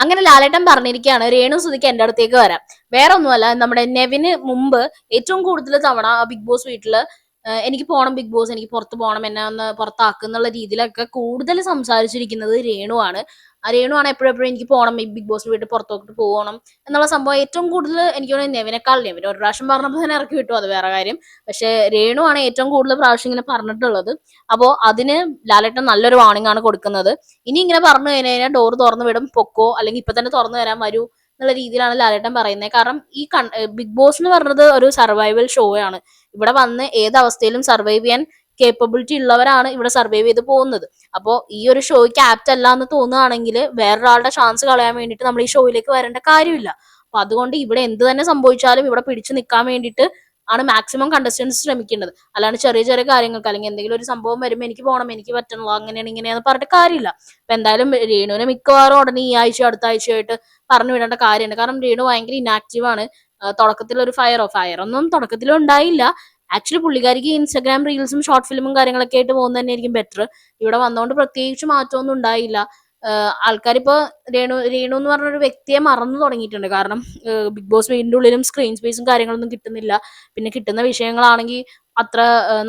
അങ്ങനെ ലാലേട്ടൻ പറഞ്ഞിരിക്കുകയാണ് രേണു സുധിക്ക് എന്റെ അടുത്തേക്ക് വരാം. വേറെ ഒന്നുമല്ല നമ്മുടെ നെവിന് മുമ്പ് ഏറ്റവും കൂടുതൽ തവണ ബിഗ് ബോസ് വീട്ടിൽ എനിക്ക് പോണം ബിഗ് ബോസ് എനിക്ക് പുറത്ത് പോകണം എന്നെ ഒന്ന് പുറത്താക്കുന്നുള്ള രീതിയിലൊക്കെ കൂടുതൽ സംസാരിച്ചിരിക്കുന്നത് രേണുവാണ് ആ രേണുവാണ് എപ്പോഴും എപ്പോഴും എനിക്ക് പോകണം ബിഗ് ബോസ് വീട്ടിൽ പുറത്തോട്ട് പോകണം എന്നുള്ള സംഭവം ഏറ്റവും കൂടുതൽ എനിക്ക് തോന്നുന്നത് നെവിനേക്കാൾ നെവിൻ ഒരു പ്രാവശ്യം പറഞ്ഞപ്പോൾ തന്നെ ഇറക്കി വിട്ടു അത് വേറെ കാര്യം. പക്ഷെ രേണുവാണ് ഏറ്റവും കൂടുതൽ പ്രാവശ്യം ഇങ്ങനെ പറഞ്ഞിട്ടുള്ളത്. അപ്പോൾ അതിന് ലാലേട്ടൻ നല്ലൊരു വാണിംഗ് ആണ് കൊടുക്കുന്നത്. ഇനി ഇങ്ങനെ പറഞ്ഞു കഴിഞ്ഞാൽ ഡോർ തുറന്നു വിടും പൊക്കോ അല്ലെങ്കിൽ ഇപ്പൊ തന്നെ തുറന്നു തരാൻ വരൂ എന്നുള്ള രീതിയിലാണ് ലാലേട്ടൻ പറയുന്നത്. കാരണം ഈ ബിഗ് ബോസ് എന്ന് പറഞ്ഞത് ഒരു സർവൈവൽ ഷോ ആണ്. ഇവിടെ വന്ന് ഏത് അവസ്ഥയിലും സർവൈവ് ചെയ്യാൻ കേപ്പബിലിറ്റി ഉള്ളവരാണ് ഇവിടെ സർവൈവ് ചെയ്ത് പോകുന്നത്. അപ്പോൾ ഈ ഒരു ഷോയ്ക്ക് ആപ്റ്റ് അല്ല എന്ന് തോന്നുകയാണെങ്കിൽ വേറൊരാളുടെ ചാൻസ് കളയാൻ വേണ്ടിയിട്ട് നമ്മൾ ഈ ഷോയിലേക്ക് വരേണ്ട കാര്യമില്ല. അപ്പൊ അതുകൊണ്ട് ഇവിടെ എന്ത് തന്നെ സംഭവിച്ചാലും ഇവിടെ പിടിച്ചു നിൽക്കാൻ വേണ്ടിയിട്ട് ആണ് മാക്സിമം കണ്ടസ്റ്റൻസ് ശ്രമിക്കേണ്ടത്. അല്ലാണ്ട് ചെറിയ ചെറിയ കാര്യങ്ങൾക്ക് അല്ലെങ്കിൽ എന്തെങ്കിലും ഒരു സംഭവം വരുമ്പോൾ എനിക്ക് പോകണം എനിക്ക് പറ്റണല്ലോ അങ്ങനെയാണ് ഇങ്ങനെയാന്ന് പറഞ്ഞിട്ട് കാര്യമില്ല. അപ്പൊ എന്തായാലും രേണുവിനെ മിക്കവാറും ഉടനെ ഈ ആഴ്ച അടുത്ത ആഴ്ചയായിട്ട് പറഞ്ഞു വിടേണ്ട കാര്യമാണ് കാരണം രേണു ഭയങ്കര ഇനാക്റ്റീവ് ആണ്. തുടക്കത്തിൽ ഒരു ഫയറോ ഫയർ ഒന്നും തുടക്കത്തിൽ ഉണ്ടായില്ല. ആക്ച്വലി പുള്ളിക്കാരിക്ക് ഇൻസ്റ്റാഗ്രാം റീൽസും ഷോർട്ട് ഫിലിമും കാര്യങ്ങളൊക്കെ ആയിട്ട് പോകുന്ന തന്നെ ആയിരിക്കും ബെറ്റർ ഇവിടെ വന്നുകൊണ്ട് പ്രത്യേകിച്ച് മാറ്റമൊന്നും ഉണ്ടായില്ല. ആൾക്കാരിപ്പോ രേണു രേണു എന്ന് പറഞ്ഞ ഒരു വ്യക്തിയെ മറന്നു തുടങ്ങിയിട്ടുണ്ട്. കാരണം ബിഗ് ബോസ് വീടിന്റെ ഉള്ളിലും സ്ക്രീൻ സ്പേസും കാര്യങ്ങളൊന്നും കിട്ടുന്നില്ല. പിന്നെ കിട്ടുന്ന വിഷയങ്ങളാണെങ്കിൽ അത്ര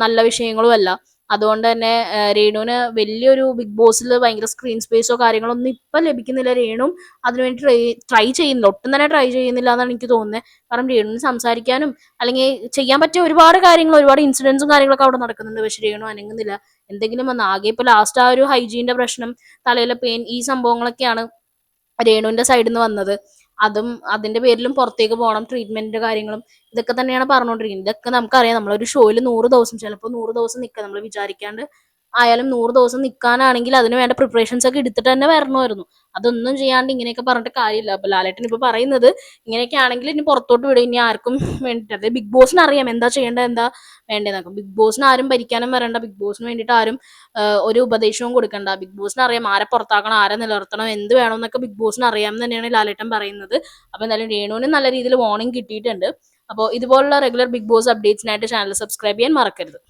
നല്ല വിഷയങ്ങളും അല്ല. അതുകൊണ്ട് തന്നെ രേണുവിന് വലിയൊരു ബിഗ് ബോസിൽ ഭയങ്കര സ്ക്രീൻ സ്പേസോ കാര്യങ്ങളോ ഒന്നും ഇപ്പൊ ലഭിക്കുന്നില്ല. രേണു അതിനുവേണ്ടി ട്രൈ ട്രൈ ചെയ്യുന്നില്ല ഒട്ടും തന്നെ ട്രൈ ചെയ്യുന്നില്ല എന്നാണ് എനിക്ക് തോന്നുന്നത് കാരണം രേണുവിന് സംസാരിക്കാനും അല്ലെങ്കിൽ ചെയ്യാൻ പറ്റിയ ഒരുപാട് കാര്യങ്ങൾ ഒരുപാട് ഇൻസിഡൻസും കാര്യങ്ങളൊക്കെ അവിടെ നടക്കുന്നുണ്ട്. പക്ഷെ രേണു അനങ്ങുന്നില്ല. എന്തെങ്കിലും വന്ന് ആകെ ഇപ്പൊ ലാസ്റ്റ് ആ ഒരു ഹൈജീന്റെ പ്രശ്നം തലയിലെ പെയിൻ ഈ സംഭവങ്ങളൊക്കെയാണ് രേണുവിന്റെ സൈഡിൽ നിന്ന് വന്നത്. അതും അതിന്റെ പേരിലും പുറത്തേക്ക് പോകണം ട്രീറ്റ്മെന്റിന്റെ കാര്യങ്ങളും ഇതൊക്കെ തന്നെയാണ് പറഞ്ഞുകൊണ്ടിരിക്കുന്നത് ഇതൊക്കെ നമുക്കറിയാം. നമ്മളൊരു ഷോയിൽ നൂറ് ദിവസം ചിലപ്പോൾ നൂറ് ദിവസം നിൽക്കുക നമ്മൾ വിചാരിക്കാണ്ട് ആയാലും നൂറ് ദിവസം നിൽക്കാനാണെങ്കിൽ അതിന് വേണ്ട പ്രിപ്പറേഷൻസ് ഒക്കെ എടുത്തിട്ട് തന്നെ വരണമായിരുന്നു. അതൊന്നും ചെയ്യാണ്ട് ഇങ്ങനെയൊക്കെ പറഞ്ഞിട്ട് കാര്യമില്ല. അപ്പൊ ലാലേട്ടൻ ഇപ്പൊ പറയുന്നത് ഇങ്ങനെയൊക്കെ ആണെങ്കിൽ ഇനി പുറത്തോട്ട് വിടും. ഇനി ആർക്കും വേണ്ടിട്ട് ബിഗ് ബോസിന് അറിയാം എന്താ ചെയ്യേണ്ടത് എന്താ വേണ്ടതെന്നൊക്കെ ബിഗ് ബോസിന് ആരും ഭരിക്കാനും വരണ്ട. ബിഗ് ബോസിന് വേണ്ടിയിട്ട് ആരും ഒരു ഉപദേശവും കൊടുക്കണ്ട. ബിഗ് ബോസിന് അറിയാം ആരെ പുറത്താക്കണം ആരെ നിലനിർത്തണം എന്ത് വേണം എന്നൊക്കെ ബിഗ് ബോസിന് അറിയാം തന്നെയാണ് ലാലേട്ടൻ പറയുന്നത്. അപ്പൊ എന്തായാലും രേണുവിന് നല്ല രീതിയിൽ വാർണിംഗ് കിട്ടിയിട്ടുണ്ട്. അപ്പോൾ ഇതുപോലുള്ള റെഗുലർ ബിഗ് ബോസ് അപ്ഡേറ്റ്സിനായിട്ട് ചാനൽ സബ്സ്ക്രൈബ് ചെയ്യാൻ മറക്കരുത്.